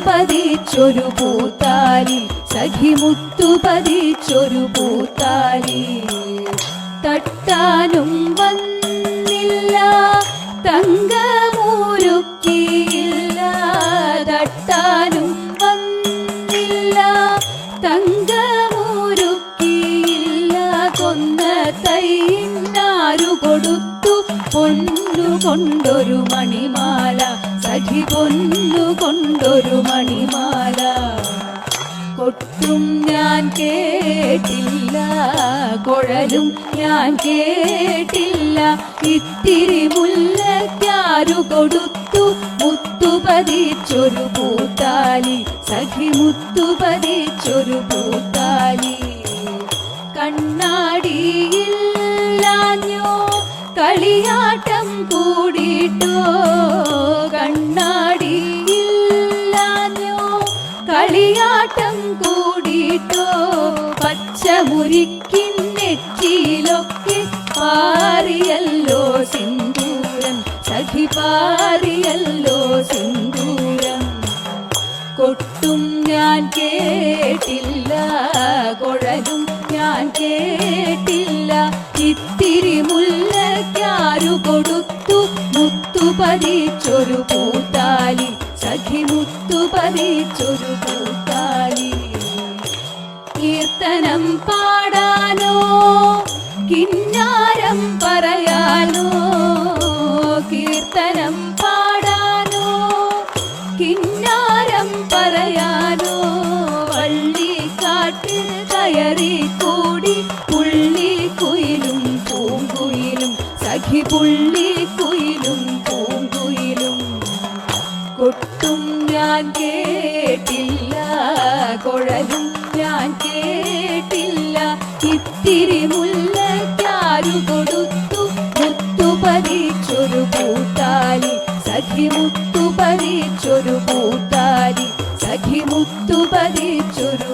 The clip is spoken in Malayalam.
മുത്തുപതിച്ചൊരു പൂത്താലി സഖി മുത്തുപതിച്ചൊരു പൂത്താലി. തട്ടാനും വന്നില്ല തങ്കമൂരുക്കിയില്ല തട്ടാനും വന്നില്ല തങ്കമൂരുക്കിയില്ല കൊന്ന തൈന്നാരു കൊടുത്തു പൊന്നു കൊണ്ടൊരു മണിമാല സഖി കൊന്നുകൊണ്ടൊരു മണിമാല. കൊട്ടും ഞാൻ കേട്ടില്ല കുഴലും ഞാൻ കേട്ടില്ല. ഇത്തിരി മുല്ലക്കാരു കൊടുത്തു മുത്തുപതിച്ചൊരു പൂത്താലി സഖി മുത്തുപതിച്ചൊരു പൂത്താലി കണ്ണാടിയില്ലാഞ്ഞോ കളിയാട്ടം കൂടിട്ടോ പച്ചമുരിക്കിൻ നെറ്റിയിലൊക്കെ പാറിയല്ലോ സിന്ദൂരം. സഖി പാറിയല്ലോ സിന്ദൂരം. കൊട്ടും ഞാൻ കേട്ടില്ല കുഴലും ഞാൻ കേട്ടില്ല. ഇത്തിരി മുല്ലക്കാരു കൊടുത്തു മുത്തുപതിച്ചൊരു പൂത്താലി സഖി മുത്തുപതിച്ചൊരു പൂത്താലി കീർത്തനം പാടാനോ കിന്നാരം പറയാനോ കീർത്തനം പാടാനോ കിന്നാരം പറയാനോ വള്ളി വള്ളിക്കാട്ടിൽ കയറി കൂടി പുള്ളി കുയിലും പൂങ്കുയിലും സഖി പുള്ളി കുയിലും പൂങ്കുയിലും. കൊട്ടും ഞാൻ കേട്ടില്ല. കുഴലും ഞാൻ കേട്ടില്ല. ഇത്തിരി മുല്ലക്കാരു കൊടുത്തു. മുത്തു പതിച്ചൊരു സഖി മുത്തു പതിച്ചൊരു സഖി മുത്തു പതിച്ചൊരു